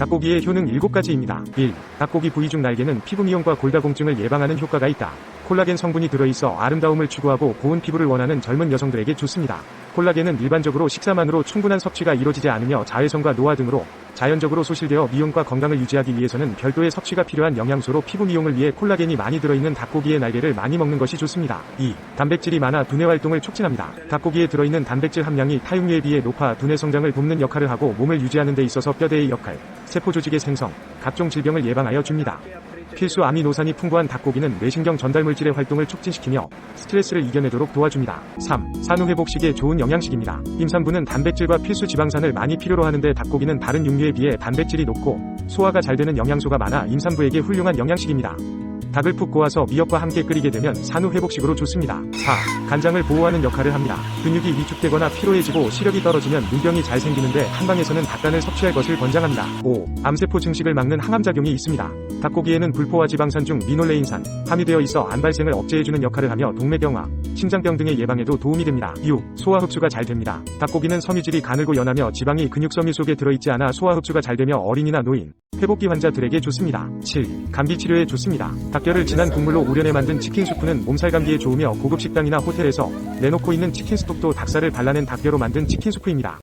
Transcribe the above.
닭고기의 효능 7가지입니다. 1. 닭고기 부위 중 날개는 피부 미용과 골다공증을 예방하는 효과가 있다. 콜라겐 성분이 들어있어 아름다움을 추구하고 고운 피부를 원하는 젊은 여성들에게 좋습니다. 콜라겐은 일반적으로 식사만으로 충분한 섭취가 이루어지지 않으며 자외선과 노화 등으로 자연적으로 소실되어 미용과 건강을 유지하기 위해서는 별도의 섭취가 필요한 영양소로 피부 미용을 위해 콜라겐이 많이 들어있는 닭고기의 날개를 많이 먹는 것이 좋습니다. 2. 단백질이 많아 두뇌 활동을 촉진합니다. 닭고기에 들어있는 단백질 함량이 타육류에 비해 높아 두뇌 성장을 돕는 역할을 하고 몸을 유지하는 데 있어서 뼈대의 역할, 세포 조직의 생성, 각종 질병을 예방하여 줍니다. 필수 아미노산이 풍부한 닭고기는 뇌신경 전달 물질의 활동을 촉진시키며 스트레스를 이겨내도록 도와줍니다. 3. 산후 회복식에 좋은 영양식입니다. 임산부는 단백질과 필수 지방산을 많이 필요로 하는데 닭고기는 다른 육류에 비해 단백질이 높고 소화가 잘 되는 영양소가 많아 임산부에게 훌륭한 영양식입니다. 닭을 푹 고아서 미역과 함께 끓이게 되면 산후 회복식으로 좋습니다. 4. 간장을 보호하는 역할을 합니다. 근육이 위축되거나 피로해지고 시력이 떨어지면 눈병이 잘 생기는데 한방에서는 닭간을 섭취할 것을 권장합니다. 5. 암세포 증식을 막는 항암작용이 있습니다. 닭고기에는 불포화 지방산 중 리놀레인산, 함유되어 있어 암 발생을 억제해주는 역할을 하며 동맥경화, 심장병 등의 예방에도 도움이 됩니다. 6. 소화 흡수가 잘 됩니다. 닭고기는 섬유질이 가늘고 연하며 지방이 근육 섬유 속에 들어있지 않아 소화 흡수가 잘 되며 어린이나 노인, 회복기 환자들에게 좋습니다. 7. 감기 치료에 좋습니다. 닭뼈를 진한 국물로 우려내 만든 치킨 수프는 몸살 감기에 좋으며 고급 식당이나 호텔에서 내놓고 있는 치킨 스톡도 닭살을 발라낸 닭뼈로 만든 치킨 수프입니다.